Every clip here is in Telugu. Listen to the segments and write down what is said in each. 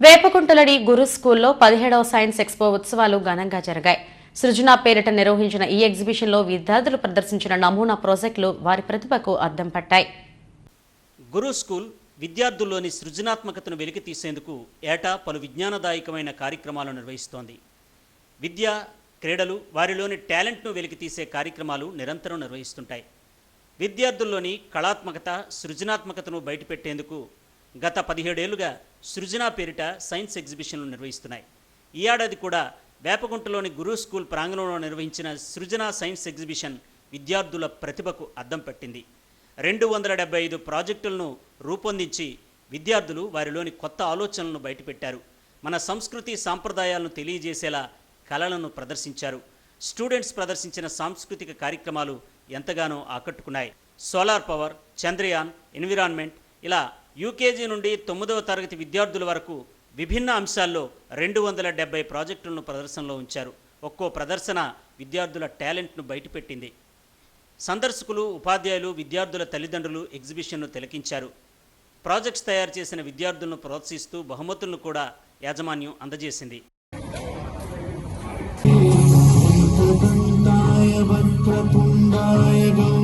వేపకుంటలడి గురు స్కూల్లో పదిహేడవ సైన్స్ ఎక్స్పో ఉత్సవాలు ఘనంగా జరిగాయి. సృజన పేరిట నిర్వహించిన ఈ ఎగ్జిబిషన్లో విద్యార్థులు ప్రదర్శించిన నమూనా ప్రాజెక్టులు వారి ప్రతిభకు అద్దం పట్టాయి. గురు స్కూల్ విద్యార్థుల్లోని సృజనాత్మకతను వెలికి తీసేందుకు ఏటా పలు విజ్ఞానదాయకమైన కార్యక్రమాలు నిర్వహిస్తోంది. విద్య క్రీడలు వారిలోని టాలెంట్ను వెలికితీసే కార్యక్రమాలు నిరంతరం నిర్వహిస్తుంటాయి. విద్యార్థుల్లోని కళాత్మకత సృజనాత్మకతను బయటపెట్టేందుకు గత పదిహేడేళ్ళుగా సృజన పేరిట సైన్స్ ఎగ్జిబిషన్లు నిర్వహిస్తున్నాయి. ఈ ఏడాది కూడా వేపగుంటలోని గురు స్కూల్ ప్రాంగణంలో నిర్వహించిన సృజన సైన్స్ ఎగ్జిబిషన్ విద్యార్థుల ప్రతిభకు అద్దం పట్టింది. రెండు వందల డెబ్బై ఐదు ప్రాజెక్టులను రూపొందించి విద్యార్థులు వారిలోని కొత్త ఆలోచనలను బయటపెట్టారు. మన సంస్కృతి సాంప్రదాయాలను తెలియజేసేలా కళలను ప్రదర్శించారు. స్టూడెంట్స్ ప్రదర్శించిన సాంస్కృతిక కార్యక్రమాలు ఎంతగానో ఆకట్టుకున్నాయి. సోలార్ పవర్ చంద్రయాన్ ఎన్విరాన్మెంట్ ఇలా యూకేజీ నుండి తొమ్మిదవ తరగతి విద్యార్థుల వరకు విభిన్న అంశాల్లో రెండు వందల డెబ్బై ప్రాజెక్టులను ప్రదర్శనలో ఉంచారు. ఒక్కో ప్రదర్శన విద్యార్థుల టాలెంట్ను బయటపెట్టింది. సందర్శకులు ఉపాధ్యాయులు విద్యార్థుల తల్లిదండ్రులు ఎగ్జిబిషన్ను తిలకించారు. ప్రాజెక్ట్స్ తయారు చేసిన విద్యార్థులను ప్రోత్సహిస్తూ బహుమతులను కూడా యాజమాన్యం అందజేసింది. గౌ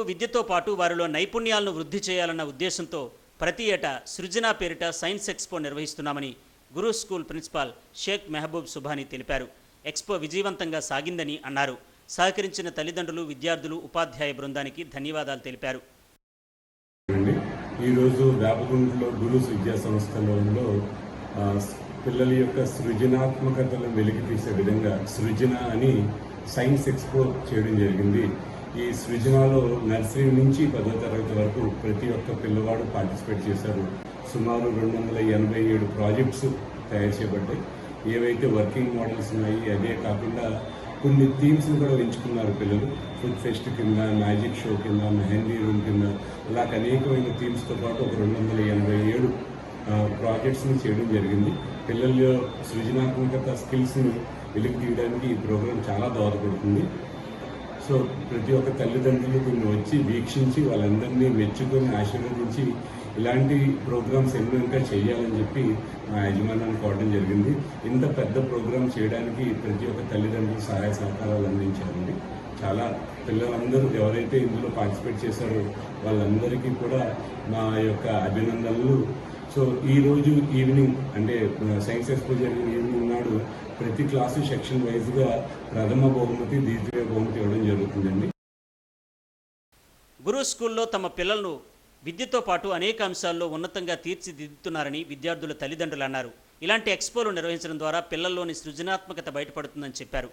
చదువు విద్యతో పాటు వారిలో నైపుణ్యాలను వృద్ధి చేయాలన్న ఉద్దేశంతో ప్రతి ఏటా సృజన పేరిట సైన్స్ ఎక్స్పో నిర్వహిస్తున్నామని గురు స్కూల్ ప్రిన్సిపాల్ షేక్ మెహబూబ్ సుభాని తెలిపారు. ఎక్స్పో విజయవంతంగా సాగిందని అన్నారు. సహకరించిన తల్లిదండ్రులు విద్యార్థులు ఉపాధ్యాయ బృందానికి ధన్యవాదాలు తెలిపారు. ఈరోజు వేపగుంటలో గురుస్ విద్యా సంస్థలలో పిల్లల యొక్క సృజనాత్మకతలను వెలికి తీసే విధంగా సృజన అని సైన్స్ ఎక్స్పో చేయడం జరిగింది. ఈ సృజనలో నర్సరీ నుంచి పదో తరగతి వరకు ప్రతి ఒక్క పిల్లవాడు పార్టిసిపేట్ చేశారు. సుమారు రెండు వందల ఎనభై ఏడు ప్రాజెక్ట్స్ తయారు చేయబడ్డాయి. ఏవైతే వర్కింగ్ మోడల్స్ ఉన్నాయి అదే కాకుండా కొన్ని థీమ్స్ని కూడా ఎంచుకున్నారు పిల్లలు. ఫుడ్ ఫెస్ట్ కింద మ్యాజిక్ షో కింద మెహందీ రూమ్ కింద ఇలా అనేకమైన థీమ్స్తో పాటు ఒక రెండు వందల ఎనభై ఏడు ప్రాజెక్ట్స్ని చేయడం జరిగింది. పిల్లల సృజనాత్మకత స్కిల్స్ని వెలికి తీయడానికి ఈ ప్రోగ్రాం చాలా దోహదపడుతుంది. సో ప్రతి ఒక్క తల్లిదండ్రులు కొన్ని వచ్చి వీక్షించి వాళ్ళందరినీ మెచ్చుకొని ఆశీర్వదించి ఇలాంటి ప్రోగ్రామ్స్ ఎన్నో ఇంకా చేయాలని చెప్పి మా యజమానాన్ని కోవడం జరిగింది. ఇంత పెద్ద ప్రోగ్రామ్ చేయడానికి ప్రతి ఒక్క తల్లిదండ్రులు సహాయ సహకారాలు అందించారండి. చాలా పిల్లలందరూ ఎవరైతే ఇందులో పార్టిసిపేట్ చేశారో వాళ్ళందరికీ కూడా మా యొక్క అభినందనలు. సో ఈరోజు ఈవినింగ్ అంటే సైన్స్ ఎక్స్పో జరిగిన ఈవినింగ్ నాడు ప్రతి క్లాసు సెక్షన్ వైజ్గా ప్రథమ బహుమతి ద్వితీయ బహుమతి ఇవ్వడం జరుగుతుందండి. గురు స్కూల్లో తమ పిల్లలను విద్యతో పాటు అనేక అంశాల్లో ఉన్నతంగా తీర్చిదిద్దుతున్నారని విద్యార్థుల తల్లిదండ్రులు అన్నారు. ఇలాంటి ఎక్స్పోలు నిర్వహించడం ద్వారా పిల్లల్లోని సృజనాత్మకత బయటపడుతుందని చెప్పారు.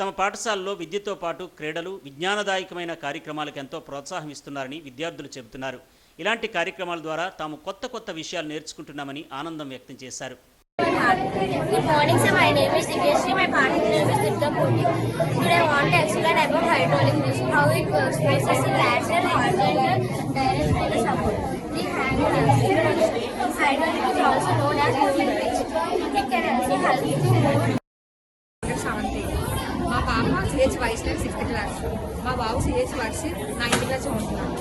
తమ పాఠశాలలో విద్యతో పాటు క్రీడలు విజ్ఞానదాయకమైన కార్యక్రమాలకు ఎంతో ప్రోత్సాహం ఇస్తున్నారని విద్యార్థులు చెబుతున్నారు. ఇలాంటి కార్యక్రమాల ద్వారా తాము కొత్త కొత్త విషయాలు నేర్చుకుంటున్నామని ఆనందం వ్యక్తం చేశారు. Good morning, sir. My name is Divyasri. My partner name is Dipta Puri. Today I want to explain about hydraulic machine, how it works. Basis in lateral, horizontal, direct, and support. The hand is Hydraulic is also known as moving pitch. It can also help you to move seventh మా పాప సిహెచ్ వైష్ణవ్ సిక్స్త్ క్లాస్ మా బాబు సిహెచ్ వర్షిత్ నైన్త్ క్లాస్ చదువుతున్నాడు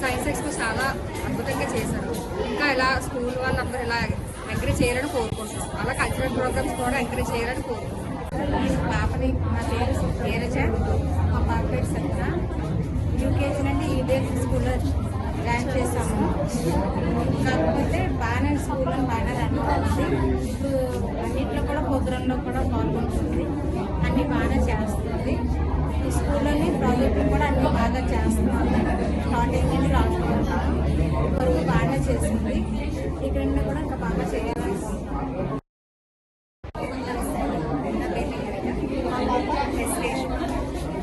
సైన్స్ ఎక్స్పో చాలా అద్భుతంగా చేశారు ఇంకా ఇలా స్కూల్ వాళ్ళందరూ ఇలా ఎంకరేజ్ చేయాలని కోరుకుంటున్నాం. అలా కల్చరల్ ప్రోగ్రామ్స్ కూడా ఎంకరేజ్ చేయాలని కోరుకుంటున్నాం. పాపని నా పేరు నీరజ మా పాప పేరు సత్య. యూకేజీ నుండి ఈడేజ్ స్కూల్లో జాయిన్ చేస్తాము కాకపోతే బాగానే స్కూల్లో బాగానే రన్ అవుతుంది. ఇప్పుడు అన్నింటిలో కూడా ప్రోగ్రాంలో కూడా పాల్గొంటుంది. అన్నీ బాగానే చేస్తుంది. ఈ స్కూల్లోని ప్రాజెక్టులు కూడా అన్నీ బాగా చేస్తున్నాము స్టార్టింగ్ నుండి రాసుకుంటున్నాము వరకు బాగానే చేసింది ఇక్కడ కూడా ఇంకా బాగా చేయాలనుకుంటున్నాము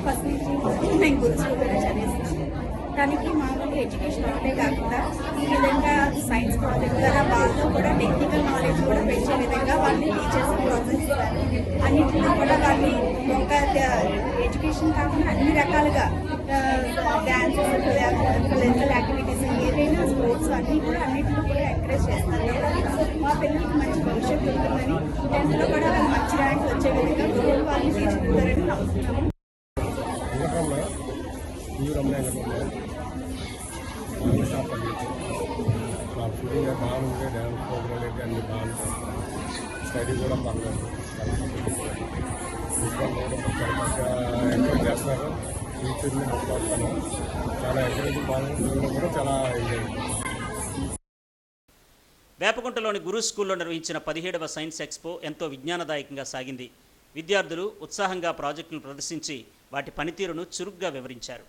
ఫస్ట్ నుంచి నేను గురు చదివేసాను మామూలుగా ఎడ్యుకేషన్ ఒకటే కాకుండా ఈ విధంగా సైన్స్ ప్రాజెక్ట్ ద్వారా వాళ్ళతో కూడా టెక్నికల్ నాలెడ్జ్ కూడా పెంచే విధంగా వాళ్ళని టీచర్స్ ప్రోత్సహిస్తారు అన్నింటిలో కూడా వాళ్ళని ఒక ఎడ్యుకేషన్ కాకుండా అన్ని రకాలుగా డ్యాన్సెస్ ఫిజికల్ యాక్టివిటీస్ ఏదైనా స్పోర్ట్స్ అన్నీ కూడా అన్నింటిలో కూడా ఎంకరేజ్ చేస్తారు మా పిల్లలకి మంచి భవిష్యత్తు ఉంటుందని టెన్త్లో కూడా వాళ్ళు మంచి ర్యాంక్ వచ్చే విధంగా గురువులు వాళ్ళని తీర్చిదిద్దారని నమ్ముతున్నాము వెంకటరమణ డ్యాన్స్ ప్రోగ్రామ్ అయితే అన్ని బాగుంటాయి స్టడీ కూడా పర్లేదు ఎంకరేజ్ చేస్తారు టీచర్ని మాట్లాడుతాను చాలా ఎంకరేజ్ బాగుంటుందో కూడా చాలా వేపకుంటలోని గురు స్కూల్లో నిర్వహించిన పదిహేడవ సైన్స్ ఎక్స్పో ఎంతో విజ్ఞానదాయకంగా సాగింది. విద్యార్థులు ఉత్సాహంగా ప్రాజెక్టును ప్రదర్శించి వాటి పనితీరును చురుగ్గా వివరించారు.